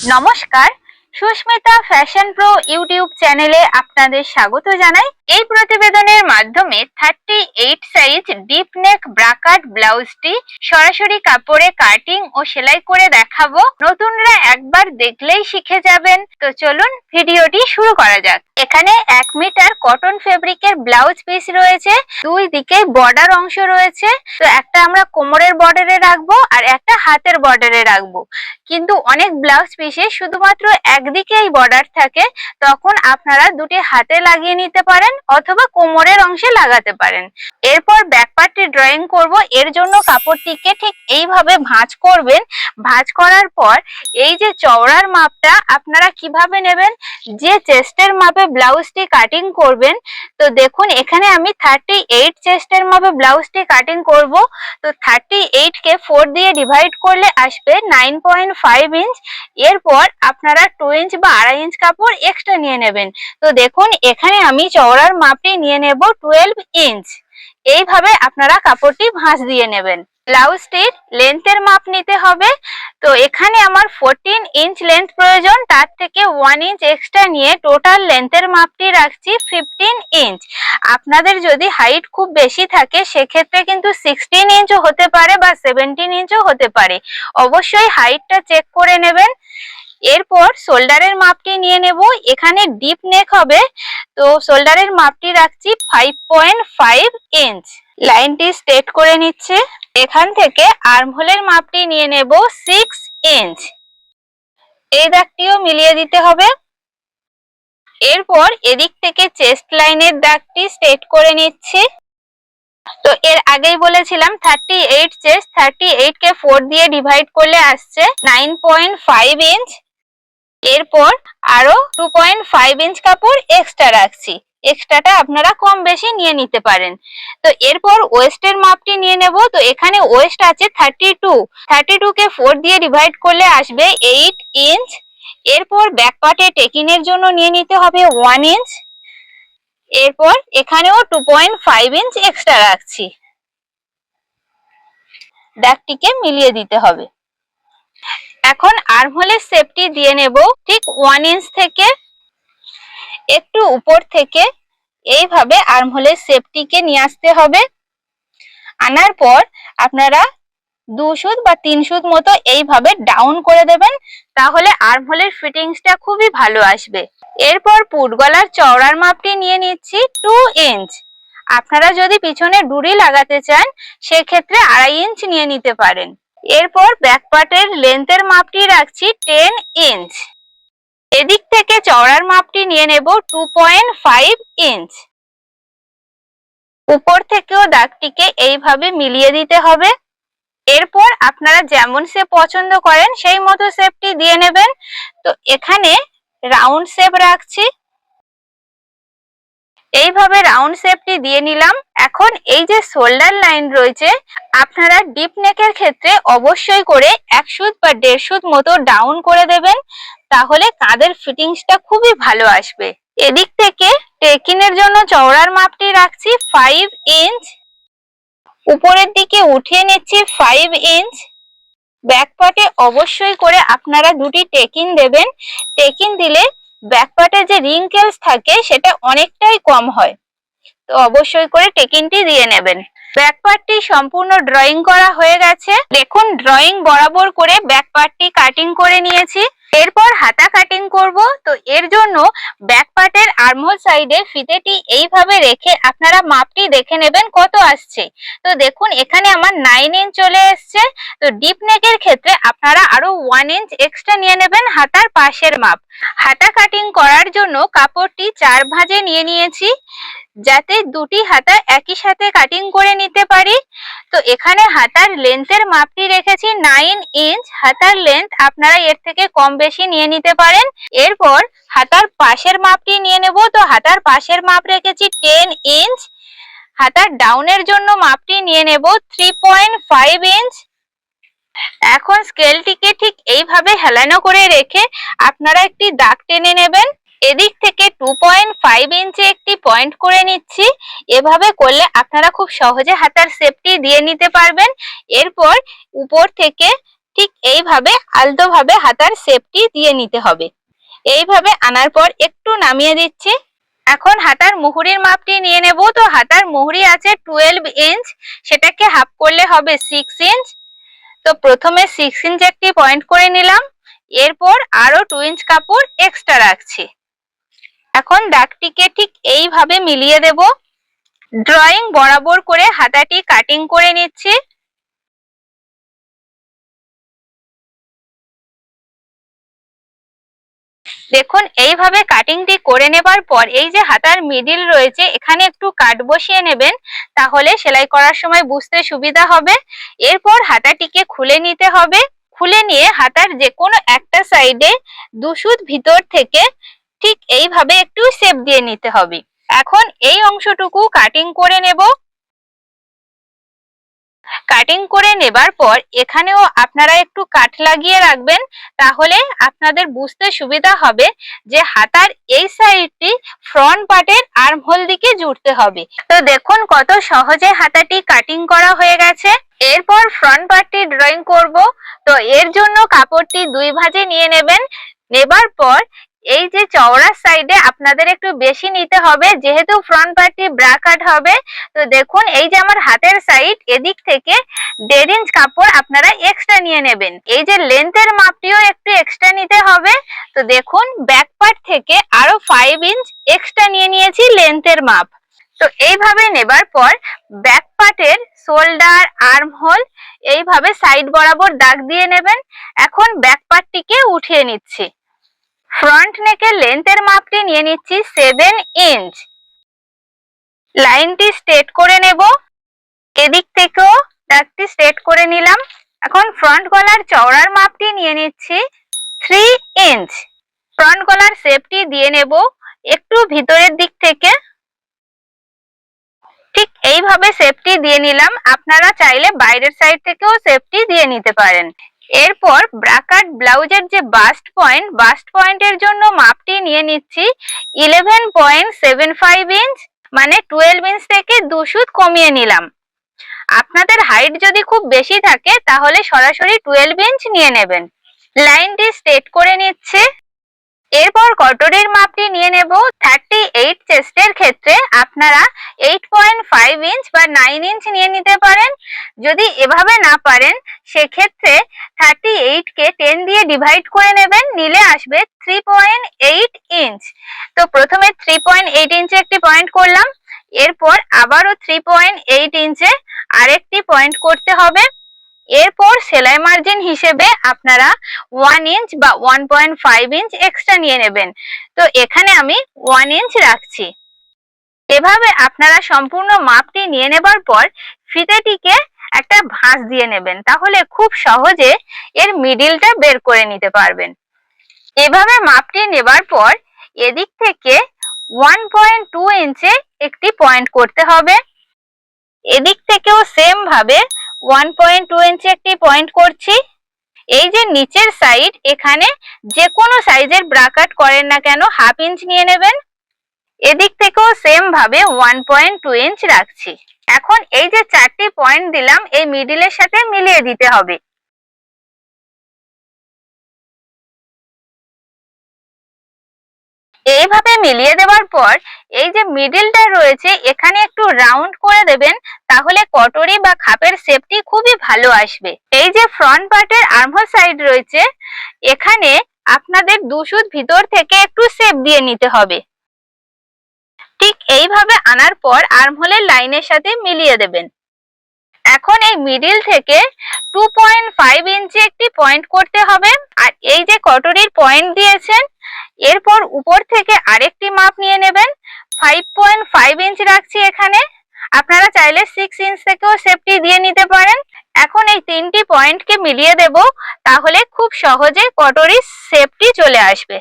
নমস্কার Susmita fashion pro YouTube চ্যানেলে আপনাদের স্বাগত জানাই। এই প্রতিবেদনের মাধ্যমে thirty eight size deep neck bra cut ব্লাউজটি সরাসরি কাপড়ে কাটিং ও সেলাই করে দেখাবো। নতুনরা একবার দেখলেই শিখে যাবেন। তো চলুন ভিডিওটি শুরু করা যাক। এখানে এক মিটার কটন ফেব্রিকের ব্লাউজ পিস রয়েছে। দুই দিকে বর্ডার অংশ রয়েছে। তো একটা আমরা কোমরের বর্ডারে রাখব আর একটা হাতের বর্ডারে রাখব। কিন্তু অনেক ব্লাউজ পিসে শুধুমাত্র একদিকেই বর্ডার থাকে। তখন আপনারা দুটি হাতে লাগিয়ে নিতে পারেন। অথবা কোমরের অংশে লাগাতে পারেন। এরপর ব্যাক পার্টটি ড্রয়িং করব, এর জন্য কাপড়টিকে ঠিক এইভাবে ভাঁজ করবেন। ভাঁজ করার পর এই যে চওড়ার মাপটা, আপনারা কীভাবে নেবেন? যে চেস্টের মাপে ব্লাউজটি কাটিং করবেন, তো দেখুন, এখানে আমি থার্টি এইট চেস্টের মাপে ব্লাউজটি কাটিং করব। তো থার্টি এইটকে ফোর দিয়ে ডিভাইড করলে আসবে নাইন পয়েন্ট ফাইভ ইঞ্চ এরপর আপনারা টু ইঞ্চ বা আড়াই ইঞ্চ কাপড় এক্সট্রা নিয়ে নেবেন। তো দেখুন, এখানে আমি চওড়ার মাপটি নিয়ে নেব টুয়েলভ ইঞ্চ এইভাবে আপনারা কাপড়টি ভাঁজ দিয়ে নেবেন। ব্লাউজটির লেন্থের মাপ নিতে হবে। তো এখানে আমার ফোরটিন ইঞ্চ লেন্থ প্রয়োজন। তার থেকে ওয়ান ইঞ্চ এক্সট্রা নিয়ে টোটাল লেন্থের মাপটি রাখছি ফিফটিন ইঞ্চ আপনাদের যদি হাইট খুব বেশি থাকে, সেক্ষেত্রে কিন্তু সিক্সটিন ইঞ্চও হতে পারে বা সেভেন্টিন ইঞ্চও হতে পারে। অবশ্যই হাইটটা চেক করে নেবেন। এরপর শোল্ডারের মাপটি নিয়ে নেব। এখানে ডিপ নেক হবে। তো শোল্ডারের মাপটি রাখছি ফাইভ পয়েন্ট ফাইভ ইঞ্চ লাইনটি স্ট্রেট করে নিচ্ছে। এখান থেকে আর্মহোলের মাপটি নিয়ে নেব সিক্স ইঞ্চ এই দাগটিও মিলিয়ে দিতে হবে। এরপর এদিক থেকে চেস্ট লাইনের দাগটি স্ট্রেট করে নিচ্ছি। তো এর আগেই বলেছিলাম thirty eight chest thirty eight কে ফোর দিয়ে ডিভাইড করলে আসছে নাইন পয়েন্ট ফাইভ ইঞ্চ এরপর আরও টু পয়েন্ট ফাইভ ইঞ্চ কাপড় এক্সট্রা রাখছি। এক্সট্রাটা আপনারা কম বেশি নিয়ে নিতে পারেন। তো এরপর ওয়েস্টের মাপটি নিয়ে নেব। তো এখানে ওয়েস্ট আছে থার্টি টু থার্টি টু কে ফোর দিয়ে ডিভাইড করলে আসবে এইট ইঞ্চ এরপর ব্যাক পার্টে টেকিনের জন্য নিয়ে নিতে হবে ওয়ান ইঞ্চ এরপর এখানেও two point five inch extra রাখছি। দাগটিকে মিলিয়ে দিতে হবে। এখন আর্মহোলের সেপটি দিয়ে নেব ঠিক ওয়ান ইঞ্চ থেকে একটু উপর থেকে। এইভাবে আর্মহোলের সেপটিকে নিয়ে আসতে হবে। আনার পর আপনারা দু সুদ বা তিন সুদ মতো এইভাবে ডাউন করে দেবেন, তাহলে আর্মহোলের ফিটিংসটা খুবই ভালো আসবে। এরপর পুট গলার চওড়ার মাপটি নিয়ে নিচ্ছি টু ইঞ্চ আপনারা যদি পিছনে ডুরি লাগাতে চান, সেক্ষেত্রে আড়াই ইঞ্চ নিয়ে নিতে পারেন। এরপর ব্যাক পার্টের লেন্থের মাপটি রাখছি টেন ইঞ্চ এদিক থেকে চওড়ার মাপটি নিয়ে নেব টু পয়েন্ট ফাইভ ইঞ্চ উপর থেকেও দাগটিকে এইভাবে মিলিয়ে দিতে হবে। এরপর আপনারা যেমন শেপ পছন্দ করেন, সেই মতো শেপটি দিয়ে নেবেন। তো এখানে রাউন্ড শেপ রাখছি। এইভাবে রাউন্ড শেপটি দিয়ে নিলাম। এখন এই যে শোল্ডার লাইন রয়েছে, আপনারা ডিপ নেকের ক্ষেত্রে অবশ্যই করে এক সুদ বা দেড় সুদ মতো ডাউন করে দেবেন, তাহলে কাঁধের ফিটিংসটা খুবই ভালো আসবে। এদিক থেকে টেকিনের জন্য চওড়ার মাপটি রাখছি ফাইভ ইঞ্চ উপরের দিকে উঠিয়ে নিচ্ছি ফাইভ ইঞ্চ ব্যাক পার্টে অবশ্যই করে আপনারা দুটি টেকিন দেবেন। টেকিন দিলে ব্যাক পার্টে যে রিঙ্কেলস থাকে, সেটা অনেকটাই কম হয়। তো অবশ্যই করে টেকিনটি দিয়ে নেবেন। ব্যাকপার্টটি সম্পূর্ণ ড্রয়িং করা হয়ে গেছে। দেখুন ড্রয়িং বরাবর করে ব্যাকপার্টটি কাটিং করে নিয়েছি। এরপর হাতা কাটিং করব। তো এর জন্য ব্যাক পার্টের আর্মহোল সাইডে ফিতেটি এইভাবে রেখে আপনারা মাপটি দেখে নেবেন কত আসছে। তো দেখুন, এখানে আমার নাইন ইঞ্চ চলে এসছে। তো ডিপ নেকের ক্ষেত্রে আপনারা আরও ওয়ান ইঞ্চ এক্সট্রা নিয়ে নেবেন হাতার পাশের মাপ। হাতা কাটিং করার জন্য কাপড়টি চার ভাঁজে নিয়ে নিয়েছি। যাতে দুটি হাতা একই সাথে কাটিং করে নিতে পারি। তো এখানে হাতার লেন্থের মাপটি রেখেছি নাইন ইঞ্চ হাতার লেন্থ আপনারা এর থেকে কম বেশি নিয়ে নিতে পারেন। এরপর হাতার পাশের মাপটি নিয়ে নেব। তো হাতার পাশের মাপ রেখেছি টেন ইঞ্চ হাতার ডাউনের জন্য মাপটি নিয়ে নেব থ্রি পয়েন্ট ফাইভ ইঞ্চ এখন স্কেলটিকে ঠিক এইভাবে হেলানো করে রেখে আপনারা একটি দাগ টেনে নেবেন। এদিক থেকে টু পয়েন্ট ফাইভ ইঞ্চে একটি পয়েন্ট করে নিচ্ছি। এভাবে করলে আপনারা খুব সহজে হাতার শেপটি দিয়ে নিতে পারবেন। এরপর উপর থেকে ঠিক এইভাবে আলতো ভাবে হাতার শেপটি দিয়ে নিতে হবে। এইভাবে আনার পর একটু নামিয়ে দিচ্ছি। এখন হাতার মুহুরির মাপটি নিয়ে নেব। তো হাতার মুহুরি আছে টুয়েলভ ইঞ্চ সেটাকে হাফ করলে হবে সিক্স ইঞ্চ তো প্রথমে সিক্স ইঞ্চ একটি পয়েন্ট করে নিলাম। এরপর আরও টু ইঞ্চ কাপড় এক্সট্রা রাখছি। এখন দাগটিকে ঠিক এইভাবে মিলিয়ে দেব। ড্রয়িং বরাবর করে হাতাটি কাটিং করে নিচ্ছি। দেখুন, এইভাবে কাটিংটি করে নেবার পর এই যে হাতার মিডিল রয়েছে, এখানে একটু কাট বসিয়ে নেবেন, তাহলে সেলাই করার সময় বুঝতে সুবিধা হবে। এরপর হাতাটিকে খুলে নিতে হবে। খুলে নিয়ে হাতার যে কোনো একটা সাইডে দুসুদ ভিতর থেকে ঠিক এইভাবে একটু শেপ দিয়ে নিতে হবে। এখন এই অংশটুকু কাটিং করে নেব। কাটিং করে নেবার পর এখানেও আপনারা একটু কাট লাগিয়ে রাখবেন, তাহলে আপনাদের বুঝতে সুবিধা হবে যে হাতার এই সাইডটি ফ্রন্ট পার্টের আর্মহোল দিকে জুড়তে হবে। তো দেখুন কত সহজে হাতাটি কাটিং করা হয়ে গেছে। এরপর ফ্রন্ট পার্টটি ড্রয়িং করব। তো এর জন্য কাপড়টি দুই ভাজে নিয়ে নেবেন। নেবার পর এই যে চওড়ার সাইডে আপনাদের একটু বেশি নিতে হবে, যেহেতু ফ্রন্ট পার্টি ব্রা কাট হবে। তো দেখুন, এই যে আমার হাতের সাইড এদিক থেকে দেড় ইঞ্চ কাপড় আপনারা এক্সট্রা নিয়ে নেবেন। এই যে লেন্থের মাপটিও একটু এক্সট্রা নিতে হবে। তো দেখুন ব্যাক পার্ট থেকে আরও ফাইভ ইঞ্চ এক্সট্রা নিয়ে নিয়েছি লেন্থের মাপ। তো এইভাবে নেবার পর ব্যাক পার্টের শোল্ডার আর্ম হোল এইভাবে সাইড বরাবর দাগ দিয়ে নেবেন। এখন ব্যাক পার্টটিকে উঠিয়ে নিচ্ছি। ফ্রন্ট নেকের লেন্থের মাপটি নিয়ে নিচ্ছি সেভেন ইঞ্চ লাইনটি স্ট্রেট করে নেব। এদিক থেকেও দাগটি স্ট্রেট করে নিলাম। এখন ফ্রন্ট গলার চওড়ার মাপটি নিয়ে নিচ্ছি থ্রি ইঞ্চ ফ্রন্ট গলার শেপটি দিয়ে নেব একটু ভিতরের দিক থেকে। ঠিক এইভাবে সেফটি দিয়ে নিলাম। আপনারা চাইলে বাইরের সাইড থেকেও সেফটি দিয়ে নিতে পারেন। এরপর ব্রাকাট ব্লাউজের যে বাস্ট পয়েন্ট বাস্ট পয়েন্টের জন্য মাপটি নিয়ে নিচ্ছি eleven point seven five inch মানে টুয়েলভ ইঞ্চ থেকে দু দুশুদ কমিয়ে নিলাম। আপনাদের হাইট যদি খুব বেশি থাকে, তাহলে সরাসরি টুয়েলভ ইঞ্চ নিয়ে নেবেন। লাইনটি স্ট্রেট করে নিচ্ছে। এরপর কটরের মাপটি নিয়ে নেব। থার্টি এইট চেস্টের ক্ষেত্রে আপনারা এইট পয়েন্ট ফাইভ ইঞ্চ বা নাইন ইঞ্চ নিয়ে নিতে পারেন। যদি এভাবে না পারেন, সেক্ষেত্রে থার্টি এইট কে টেন দিয়ে ডিভাইড করে নেবেন, নিলে আসবে থ্রি পয়েন্ট এইট ইঞ্চ তো প্রথমে থ্রি পয়েন্ট এইট ইঞ্চে একটি পয়েন্ট করলাম, এরপর আবারও থ্রি পয়েন্ট এইট ইঞ্চে আরেকটি পয়েন্ট করতে হবে। এরপর সেলাই মার্জিন হিসেবে আপনারা ওয়ান ইঞ্চ বা one point five inch extra নিয়ে নেবেন। তো এখানে আমি ওয়ান ইঞ্চ রাখছি। এভাবে আপনারা সম্পূর্ণ মাপটি নিয়ে নেবার পর, ফিতেটিকে একটা ভাঁজ দিয়ে নেবেন, তাহলে খুব সহজে এর মিডিলটা বের করে নিতে পারবেন। এভাবে মাপটি নেবার পর এদিক থেকে ওয়ান পয়েন্ট টু ইঞ্চে একটি পয়েন্ট করতে হবে। এদিক থেকেও সেম ভাবে ওয়ান পয়েন্ট টু ইঞ্চি একটি পয়েন্ট করছি। এই যে নিচের সাইড এখানে যে কোনো সাইজের ব্রাকাট করেন না কেন হাফ ইঞ্চ নিয়ে নেবেন। এদিক থেকেও সেম ভাবে ওয়ান পয়েন্ট টু ইঞ্চ রাখছি। এখন এই যে চারটি পয়েন্ট দিলাম, এই মিডিলের সাথে মিলিয়ে দিতে হবে। এইভাবে মিলিয়ে দেওয়ার পর, এই যে মিডিলটা রয়েছে, এখানে একটু রাউন্ড করে দেবেন, তাহলে কটরি বা খাপের শেপটি খুবই ভালো আসবে। এই যে ফ্রন্ট পার্টের আর্মহোল সাইড রয়েছে, এখানে আপনাদের দুশুদ ভিতর থেকে একটু শেপ দিয়ে নিতে হবে। ঠিক এইভাবে আনার পর আর্মহোলের লাইনের সাথে মিলিয়ে দেবেন। এখন এই মিডিল থেকে টু পয়েন্ট ফাইভ ইঞ্চি একটি পয়েন্ট করতে হবে। আর এই যে কটরির পয়েন্ট দিয়েছেন, এরপর উপর থেকে আরেকটি মাপ নিয়ে নেবেন। ফাইভ পয়েন্ট ফাইভ ইঞ্চ রাখছি এখানে। আপনারা চাইলে সিক্স ইঞ্চ থেকেও সেফটি দিয়ে নিতে পারেন। এখন এই তিনটি পয়েন্টকে মিলিয়ে দেব, তাহলে খুব সহজে কটরির সেফটি চলে আসবে।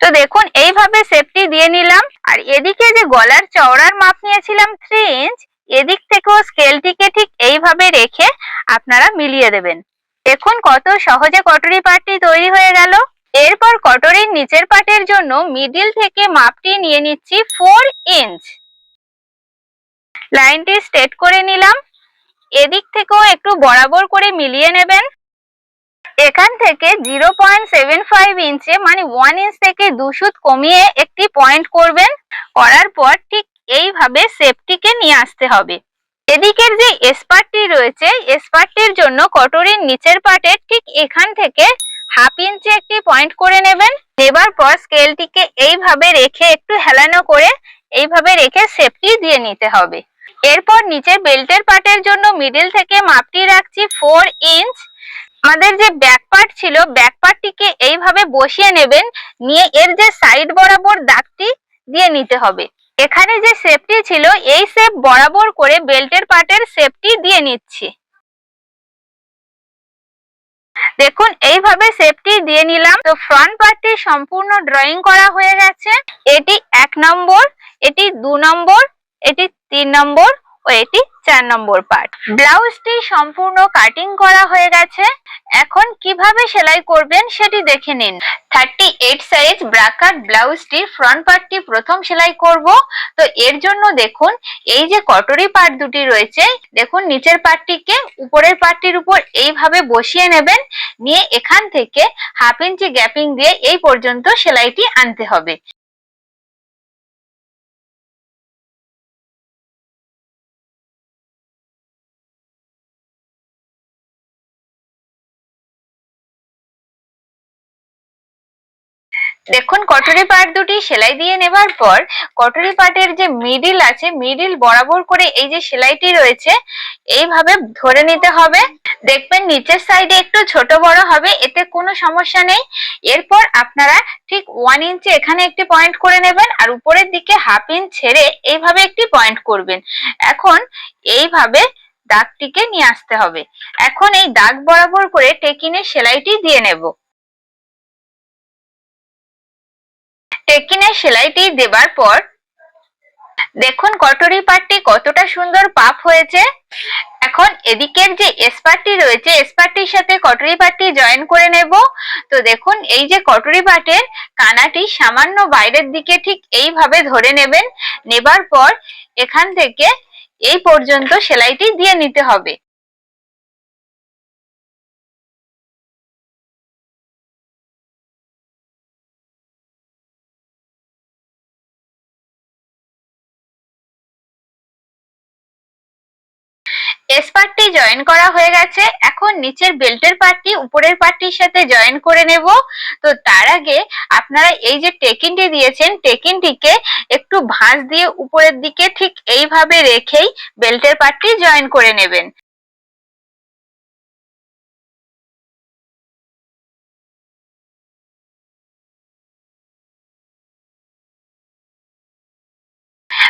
তো দেখুন, এইভাবে সেফটি দিয়ে নিলাম। আর এদিকে যে গলার চওড়ার মাপ নিয়েছিলাম থ্রি ইঞ্চ এদিক থেকেও স্কেলটিকে ঠিক এইভাবে রেখে আপনারা মিলিয়ে দেবেন। দেখুন, কত সহজে কটরি পাটটি তৈরি হয়ে গেল। এরপর কটরির নিচের পাটের জন্য মিডিল থেকে মাপটি নিয়ে নিচ্ছি ফোর ইঞ্চ লাইনটি স্ট্রেট করে নিলাম। এদিক থেকেও একটু বরাবর করে মিলিয়ে নেবেন। এখান থেকে জিরো পয়েন্ট সেভেন ফাইভ ইঞ্চে মানে ওয়ান ইঞ্চ থেকে দু সুত কমিয়ে একটি পয়েন্ট করবেন। করার পর ঠিক এইভাবে সেপটিকে নিয়ে আসতে হবে। এদিকের যে এসপারটি রয়েছে এসপারটির জন্য কটরির নিচের পাটে ঠিক এখান থেকে হাফ ইঞ্চি একটি পয়েন্ট করে নেবেন। নেবার পর স্কেলটিকে এইভাবে রেখে একটু হেলানো করে এইভাবে রেখে সেপটি দিয়ে নিতে হবে। এরপর নিচের বেল্টের পার্টের জন্য মিডিল থেকে মাপটি রাখছি ফোর ইঞ্চ আমাদের যে ব্যাক পার্ট ছিল ব্যাক পার্টটিকে এইভাবে বসিয়ে নেবেন, নিয়ে এর যে সাইড বরাবর দাগটি দিয়ে নিতে হবে। এখানে যে শেপটি ছিল, এই শেপ বরাবর করে বেল্টের পার্টের শেপটি দিয়ে নিচ্ছি। দেখুন, এইভাবে শেপটি দিয়ে নিলাম। তো ফ্রন্ট পার্টটি সম্পূর্ণ ড্রয়িং করা হয়ে গেছে। এটি এক নম্বর, এটি দু নম্বর, এটি তিন নম্বর ও এটি চার নম্বর পার্ট ব্লাউজটি সম্পূর্ণ কাটিং করা হয়ে গেছে। এখন কীভাবে সেলাই করবেন সেটি দেখে নিন। থার্টি এইট সাইজ ব্রাকার ব্লাউজটির ফ্রন্ট পার্টটি প্রথম সেলাই করব। তো এর জন্য দেখুন, এই যে কটরি পার্ট দুটি রয়েছে, দেখুন নিচের পার্টটিকে উপরের পার্টটির উপর এইভাবে বসিয়ে নেবেন। নিয়ে এখান থেকে হাফ ইঞ্চি গ্যাপিং দিয়ে এই পর্যন্ত সেলাইটি আনতে হবে। দেখুন, কটরি পার্ট দুটি সেলাই দিয়ে নেবার পর কটরি পাটের যে মিডিল আছে মিডিল বরাবর করে এই যে সেলাইটি রয়েছে, এইভাবে ধরে নিতে হবে। দেখবেন, নিচের সাইডে একটু ছোট বড় হবে, এতে কোনো সমস্যা নেই। এরপর আপনারা ঠিক ওয়ান ইঞ্চি এখানে একটি পয়েন্ট করে নেবেন আর উপরের দিকে হাফ ইঞ্চ ছেড়ে এইভাবে একটি পয়েন্ট করবেন। এখন এইভাবে দাগটিকে নিয়ে আসতে হবে। এখন এই দাগ বরাবর করে টেকিনের সেলাইটি দিয়ে নেব। টেকিনের সেলাইটি দেবার পর, দেখুন কটরি পাটটি কতটা সুন্দর পাপ হয়েছে। এখন এদিকের যে এসপারটি রয়েছে এসপারটির সাথে কটরি পাটটি জয়েন করে নেব। তো দেখুন, এই যে কটরি পাটের কানাটি সামান্য বাইরের দিকে ঠিক এইভাবে ধরে নেবেন। নেবার পর এখান থেকে এই পর্যন্ত সেলাইটি দিয়ে নিতে হবে। এস পার্টটি জয়েন করা হয়ে গেছে। এখন নিচের বেল্টের পার্টটি, উপরের পার্টটির সাথে জয়েন করে নেব। তো তার আগে আপনারা এই যে টেকিনটি দিয়েছেন টেকিনটিকে একটু ভাঁজ দিয়ে উপরের দিকে ঠিক এইভাবে রেখেই বেল্টের পার্টটি জয়েন করে নেবেন।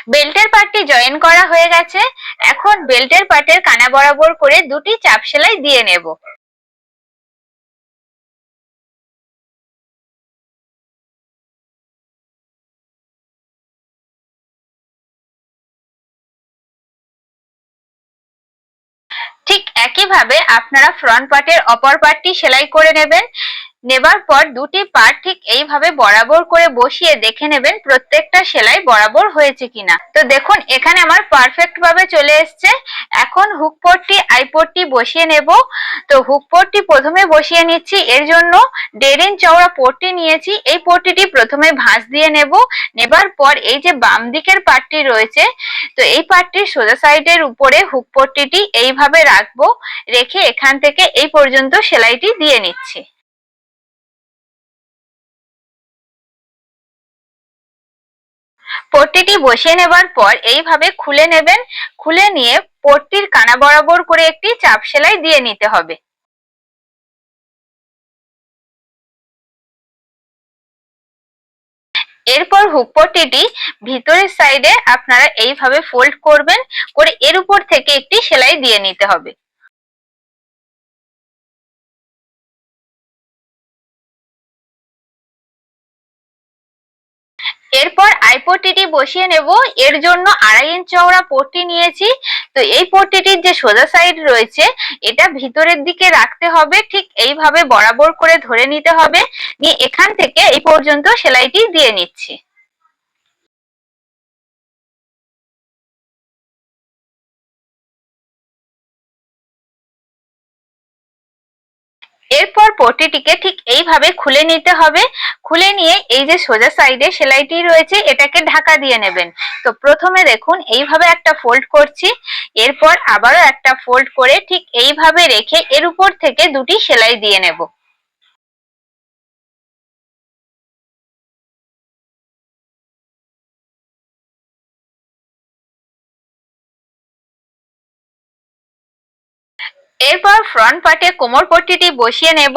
বেল্টের পার্টটি জয়েন করা হয়ে গেছে। এখন বেল্টের পার্টের কানা বরাবর করে দুটি চাপ সেলাই দিয়ে নেব। ঠিক একইভাবে আপনারা ফ্রন্ট পার্টের অপর পার্টটি সেলাই করে নেবেন। নেবার পর দুটি পার্ট ঠিক এইভাবে বরাবর করে বসিয়ে দেখে নেবেন প্রত্যেকটা সেলাই বরাবর হয়েছে কিনা। তো দেখুন, এখানে আমার পারফেক্ট ভাবে চলে এসছে। এখন হুক পট্টি আই পট্টি বসিয়ে নেব। তো হুক পট্টি প্রথমে বসিয়ে নিচ্ছি। এর জন্য দেড় ইঞ্চ চওড়া পট্টি নিয়েছি। এই পট্টিটি প্রথমে ভাঁজ দিয়ে নেব। নেবার পর এই যে বাম দিকের পার্টটি রয়েছে, তো এই পার্টটির সোজা সাইডের উপরে হুক পট্টিটি এইভাবে রাখব। রেখে এখান থেকে এই পর্যন্ত সেলাইটি দিয়ে নিচ্ছি। পট্টিটি বসিয়ে নেবার পর এইভাবে খুলে নেবেন। খুলে নিয়ে পট্টির কানা বরাবর করে একটি চাপ সেলাই দিয়ে নিতে হবে। এরপর হুক পট্টিটি ভিতরের সাইডে আপনারা এইভাবে ফোল্ড করবেন, করে এর উপর থেকে একটি সেলাই দিয়ে নিতে হবে। এরপর আইপোটিটি বসিয়ে নেব। এর জন্য আড়াই ইঞ্চ চওড়া পট্টি নিয়েছি। তো এই পট্টিটির যে সোজা সাইড রয়েছে, এটা ভিতরের দিকে রাখতে হবে। ঠিক এইভাবে বরাবর করে ধরে নিতে হবে। নিয়ে এখান থেকে এই পর্যন্ত সেলাইটি দিয়ে নিচ্ছি। এরপর পটিটিকে ঠিক এইভাবে খুলে নিতে হবে। খুলে নিয়ে এই যে সোজা সাইডে সেলাইটি রয়েছে, এটাকে ঢাকা দিয়ে নেবেন। তো প্রথমে দেখুন, এইভাবে একটা ফোল্ড করছি। এরপর আবারও একটা ফোল্ড করে ঠিক এইভাবে রেখে এর উপর থেকে দুটি সেলাই দিয়ে নেব। এরপর ফ্রন্ট পার্টে কোমর পট্টিটি বসিয়ে নেব।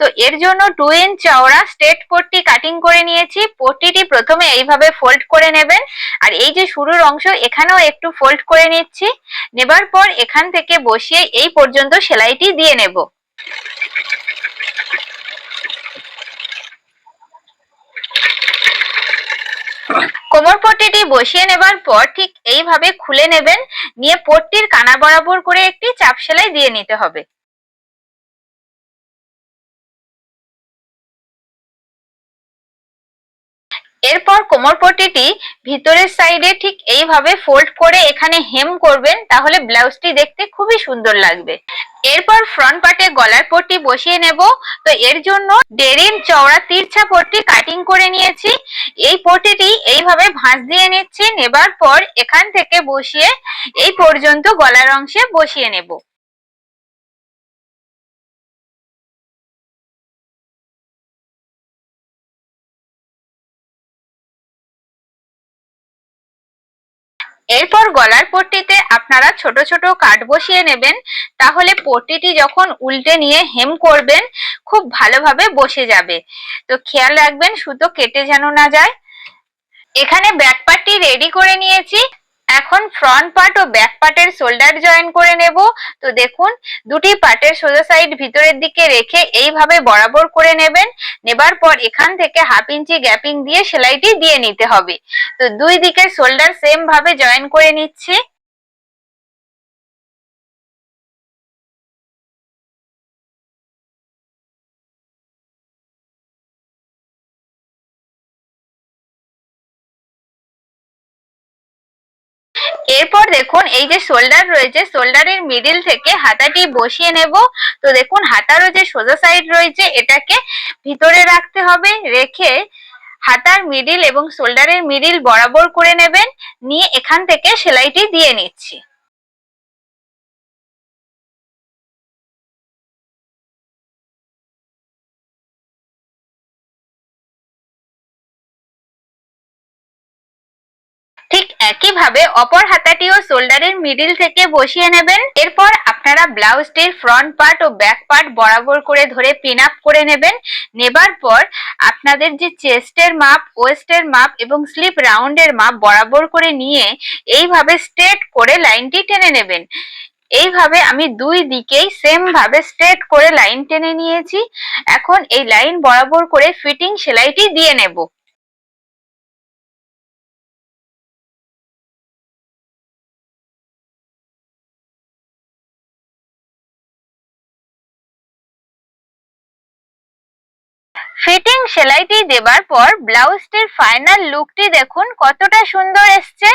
তো এর জন্য টু ইঞ্চ চওড়া স্ট্রেট পট্টি কাটিং করে নিয়েছি। পট্টিটি প্রথমে এইভাবে ফোল্ড করে নেবেন। আর এই যে শুরুর অংশ, এখানেও একটু ফোল্ড করে নিচ্ছি। নেবার পর এখান থেকে বসিয়ে এই পর্যন্ত সেলাইটি দিয়ে নেব। কোমর পট্টিটি বসিয়ে নেবার পর ঠিক এইভাবে খুলে নেবেন, নিয়ে পট্টির কানা বরাবর করে একটি চাপ সেলাই দিয়ে নিতে হবে। এরপর কোমর পট্টিটি ভিতরের সাইডে ঠিক এইভাবে ফোল্ড করে এখানে হেম করবেন, তাহলে ব্লাউজটি দেখতে খুবই সুন্দর লাগবে। এরপর ফ্রন্ট পার্টে গলার পট্টি বসিয়ে নেব। তো এর জন্য ইঞ্চ চওড়া তিরছা পট্টি কাটিং করে নিয়েছি। এই পট্টিটি এইভাবে ভাঁজ দিয়ে নিচ্ছি। নেবার পর এখান থেকে বসিয়ে এই পর্যন্ত গলার অংশে বসিয়ে নেব। এরপর গলার পট্টিতে আপনারা ছোট ছোট কাট বসিয়ে নেবেন। তাহলে পট্টিটি যখন উল্টে নিয়ে হেম করবেন, খুব ভালোভাবে বসে যাবে। তো খেয়াল রাখবেন, সুতো কেটে যেন না যায়। এখানে ব্যাক পার্টটি রেডি করে নিয়েছি। এখন ফ্রন্ট পার্ট ও ব্যাক পার্টের শোল্ডার জয়েন করে নেব। তো দেখুন, দুটি পার্টের সোজা সাইড ভিতরের দিকে রেখে এইভাবে বরাবর করে নেবেন। নেবার পর এখান থেকে হাফ ইঞ্চি গ্যাপিং দিয়ে সেলাইটি দিয়ে নিতে হবে। তো দুই দিকের শোল্ডার সেম ভাবে জয়েন করে নিচ্ছি। এরপর দেখুন, এই যে শোল্ডার রয়েছে শোল্ডারের মিডিল থেকে হাতাটি বসিয়ে নেব। তো দেখুন, হাতারও যে সোজা সাইড রয়েছে, এটাকে ভিতরে রাখতে হবে। রেখে হাতার মিডিল এবং শোল্ডারের মিডিল বরাবর করে নেবেন। নিয়ে এখান থেকে সেলাইটি দিয়ে নিচ্ছি। একইভাবে অপর হাতাটিও শোল্ডারের মিডিল থেকে বসিয়ে নেবেন। এরপর আপনারা ব্লাউজটির ফ্রন্ট পার্ট ও ব্যাক পার্ট বরাবর করে ধরে পিন আপ করে নেবেন। নেবার পর আপনাদের যে চেস্টের মাপ, ওয়েস্টের মাপ এবং স্লিপ রাউন্ডের মাপ বরাবর করে নিয়ে এইভাবে স্ট্রেট করে লাইনটি টেনে নেবেন। এইভাবে আমি দুই দিকেই সেম ভাবে স্ট্রেট করে লাইন টেনে নিয়েছি। এখন এই লাইন বরাবর করে ফিটিং সেলাইটি দিয়ে নেব। ফিটিং সেলাইটি দেবার পর ব্লাউজটির ফাইনাল লুকটি দেখুন, কতটা সুন্দর এসছে।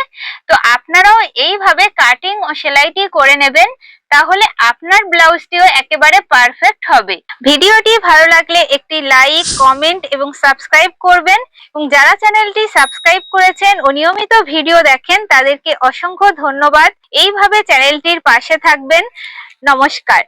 তো আপনারাও এইভাবে কাটিং ও সেলাইটি করে নেবেন, তাহলে আপনার ব্লাউজটিও একেবারে পারফেক্ট হবে। ভিডিওটি ভালো লাগলে একটি লাইক কমেন্ট এবং সাবস্ক্রাইব করবেন। এবং যারা চ্যানেলটি সাবস্ক্রাইব করেছেন ও নিয়মিত ভিডিও দেখেন, তাদেরকে অসংখ্য ধন্যবাদ। এইভাবে চ্যানেলটির পাশে থাকবেন। নমস্কার।